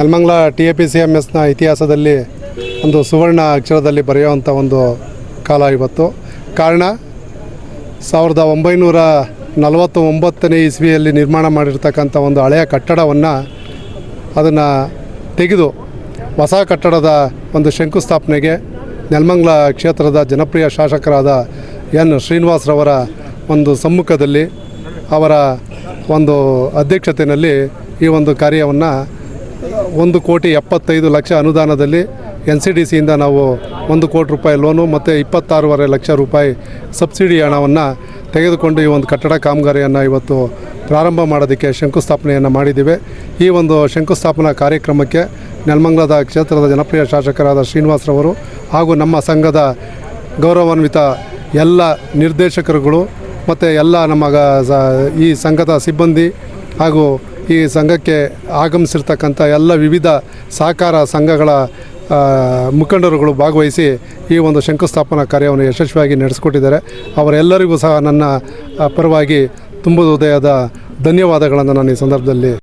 Nelamangala T A P C M ಎಸ್ನ ಇತಿಹಾಸದಲ್ಲಿ ಒಂದು ಸುವರ್ಣ ಅಕ್ಷರದಲ್ಲಿ ಬರೆಯುವಂಥ ಒಂದು ಕಾಲ ಇವತ್ತು. ಕಾರಣ, ಸಾವಿರದ ಒಂಬೈನೂರ ನಲವತ್ತ ಒಂಬತ್ತನೇ ಇಸ್ವಿಯಲ್ಲಿ ನಿರ್ಮಾಣ ಮಾಡಿರ್ತಕ್ಕಂಥ ಒಂದು ಹಳೆಯ ಕಟ್ಟಡವನ್ನು ಅದನ್ನು ತೆಗೆದು ಹೊಸ ಕಟ್ಟಡದ ಒಂದು ಶಂಕುಸ್ಥಾಪನೆಗೆ ನೆಲಮಂಗ್ಲ ಕ್ಷೇತ್ರದ ಜನಪ್ರಿಯ ಶಾಸಕರಾದ ಎನ್ ಶ್ರೀನಿವಾಸ್ರವರ ಒಂದು ಸಮ್ಮುಖದಲ್ಲಿ ಅವರ ಒಂದು ಅಧ್ಯಕ್ಷತೆಯಲ್ಲಿ ಈ ಒಂದು ಕಾರ್ಯವನ್ನು ಒಂದು ಕೋಟಿ ಎಪ್ಪತ್ತೈದು ಲಕ್ಷ ಅನುದಾನದಲ್ಲಿ ಎನ್ ಸಿ ಡಿ ಸಿಯಿಂದ ನಾವು ಒಂದು ಕೋಟಿ ರೂಪಾಯಿ ಲೋನು ಮತ್ತು ಇಪ್ಪತ್ತಾರೂವರೆ ಲಕ್ಷ ರೂಪಾಯಿ ಸಬ್ಸಿಡಿ ಹಣವನ್ನು ತೆಗೆದುಕೊಂಡು ಈ ಒಂದು ಕಟ್ಟಡ ಕಾಮಗಾರಿಯನ್ನು ಇವತ್ತು ಪ್ರಾರಂಭ ಮಾಡೋದಕ್ಕೆ ಶಂಕುಸ್ಥಾಪನೆಯನ್ನು ಮಾಡಿದ್ದೀವಿ. ಈ ಒಂದು ಶಂಕುಸ್ಥಾಪನಾ ಕಾರ್ಯಕ್ರಮಕ್ಕೆ ನೆಲಮಂಗಲದ ಕ್ಷೇತ್ರದ ಜನಪ್ರಿಯ ಶಾಸಕರಾದ ಶ್ರೀನಿವಾಸರವರು ಹಾಗೂ ನಮ್ಮ ಸಂಘದ ಗೌರವಾನ್ವಿತ ಎಲ್ಲ ನಿರ್ದೇಶಕರುಗಳು ಮತ್ತು ಎಲ್ಲ ನಮ್ಮ ಈ ಸಂಘದ ಸಿಬ್ಬಂದಿ ಹಾಗೂ ಈ ಸಂಘಕ್ಕೆ ಆಗಮಿಸಿರ್ತಕ್ಕಂಥ ಎಲ್ಲ ವಿವಿಧ ಸಹಕಾರ ಸಂಘಗಳ ಮುಖಂಡರುಗಳು ಭಾಗವಹಿಸಿ ಈ ಒಂದು ಶಂಕುಸ್ಥಾಪನಾ ಕಾರ್ಯವನ್ನು ಯಶಸ್ವಿಯಾಗಿ ನಡೆಸಿಕೊಟ್ಟಿದ್ದಾರೆ. ಅವರೆಲ್ಲರಿಗೂ ಸಹ ನನ್ನ ಪರವಾಗಿ ತುಂಬ ಹೃದಯದ ಧನ್ಯವಾದಗಳನ್ನು ನಾನು ಈ ಸಂದರ್ಭದಲ್ಲಿ